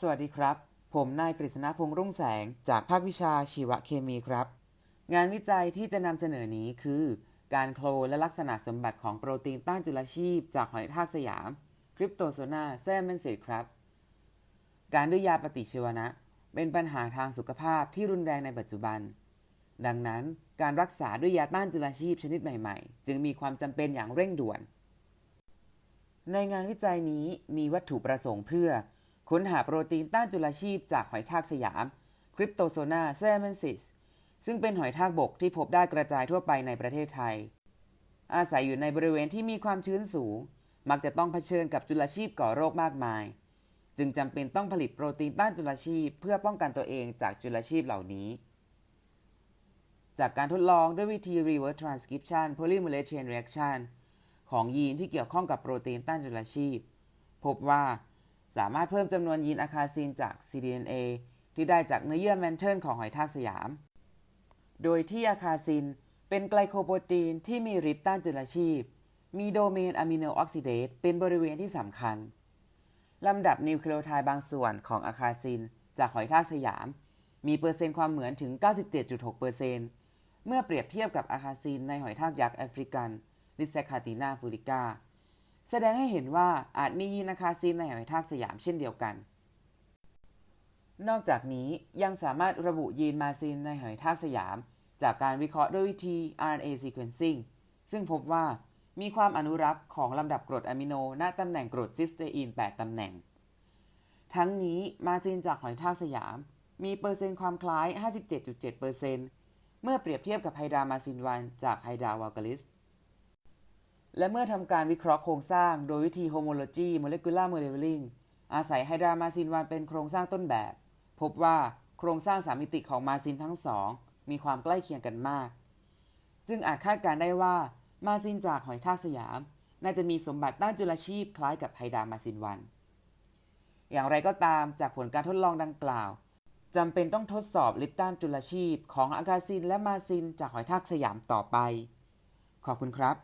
สวัสดีครับ ผมนายกฤษณพงษ์รุ่งแสง จากภาควิชาชีวเคมีครับ งานวิจัยที่จะนำเสนอนี้คือ การโคลนและลักษณะสมบัติของโปรตีนต้านจุลชีพ จากหอยทากสยามคริปโตโซนาแซมเมนซิครับ การด้วยยาปฏิชีวนะ เป็นปัญหาทางสุขภาพที่รุนแรงในปัจจุบัน ดังนั้นการรักษาด้วยยาต้านจุลชีพชนิดใหม่ๆ จึงมีความจำเป็นอย่างเร่งด่วน ในงานวิจัยนี้มีวัตถุประสงค์เพื่อ ค้นหาโปรตีนต้านจุลชีพจากหอยทากสยามคริปโตโซนาเซม e นซิสซึ่งเป็นหอยทากบกที่พบได้กระจายทั่วไปในประเทศไทย อาศัยอยู่ในบริเวณที่มีความชื้นสูง มักจะต้องเผชิญกับจุลชีพก่อโรคมากมาย จึงจำเป็นต้องผลิตโปรตีนต้านจุลชีพ เพื่อป้องกันตัวเองจากจุลชีพเหล่านี้ จากการทดลองด้วยวิธี reverse transcription polymerase chain reaction ของยีนที่เกี่ยวข้องกับโปรตีนต้านจุลชีพ พบว่า สามารถเพิ่มจำนวนยีนอะคาซินจาก cDNA ที่ได้จากเนื้อเยื่อแมนเทิลของหอยทากสยาม โดยที่อะคาซินเป็นไกลโคโปรตีนที่มีฤทธิ์ต้านจุลชีพ มีโดเมนอะมิโนออกซิเดตเป็นบริเวณที่สำคัญ ลำดับนิวคลีโอไทด์บางส่วนของอะคาซินจากหอยทากสยาม มีเปอร์เซ็นต์ความเหมือนถึง 97.6%เมื่อเปรียบเทียบกับอะคาซินในหอยทากยักษ์แอฟริกันลิเซคาตินาฟูริกา แสดงให้เห็นว่าอาจมียีนอะคาซินในหอยทากสยามเช่นเดียวกัน นอกจากนี้ยังสามารถระบุยีนมาซินในหอยทากสยาม จากการวิเคราะห์ด้วยวิธี RNA sequencing ซึ่งพบว่ามีความอนุรักษ์ของลำดับกรดอะมิโนณตำแหน่งกรดซิสเตอีน 8 ตำแหน่ง ทั้งนี้มาซินจากหอยทากสยาม มีเปอร์เซ็นต์ความคล้าย 57.7%เมื่อเปรียบเทียบกับไฮดรามาซินวันจากไฮดราวากลิส และเมื่อทำการวิเคราะห์โครงสร้างโดยวิธี homology molecular modeling อาศัยไฮดรามาซินวันเป็นโครงสร้างต้นแบบ พบว่าโครงสร้างสามมิติของมาซินทั้งสอง มีความใกล้เคียงกันมาก จึงอาจคาดการได้ว่ามาซินจากหอยทากสยาม น่าจะมีสมบัติต้านจุลชีพคล้ายกับไฮดรามาซินวัน อย่างไรก็ตามจากผลการทดลองดังกล่าวจำเป็นต้องทดสอบฤทธิ์ต้านจุลชีพของอากาซินและมาซินจากหอยทากสยามต่อไป ขอบคุณครับ